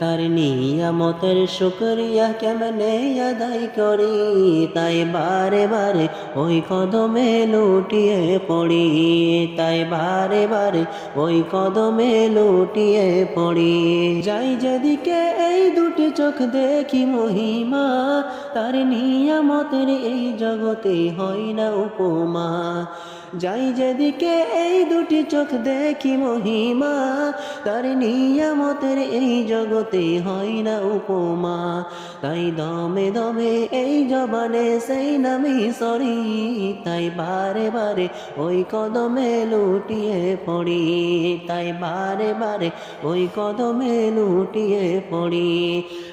তার নিয়ামতের শুক্রিয়া কেমনে আদায় করি? তাই বারে বারে ওই কদমে লুটিয়ে পড়ি। তাই বারে বারে ওই কদমে লুটিয়ে পড়ি। যাই যেদিকে এই দুটি চোখ দেখি মহিমা, তার নিয়ামতের এই জগতে হয় না উপমা। যাই যেদিকে এই দুটি চোখ দেখি মহিমা, তার নিয়ামতের এই জগতে হয় না উপমা। তাই দমে দমে এই জবানে সেই নামি সরি, তাই বারে বারে ওই কদমে লুটিয়ে পড়ি। তাই বারে বারে ওই কদমে লুটিয়ে পড়ি।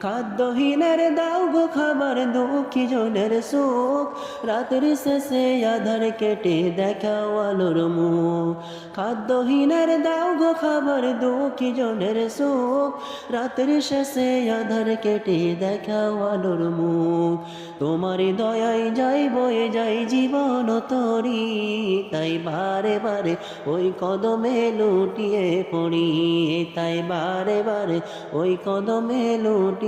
খাদ্যহীনের দাও গো খাবার, দুঃখী জনের সুখ। রাতের শেষে আধার কেটে দেখাও আলোর মুখ। খাদ্যহীনের দাও গো খাবার, দুঃখী জনের সুখ। রাতের শেষে আধার কেটে দেখাও আলোর মুখ। তোমার দয়ায় যাই বয়ে যাই জীবন তরি, তাই বারে বারে ওই কদমে লুটিয়ে পড়ি। তাই বারে বারে ওই কদমে লুটিয়ে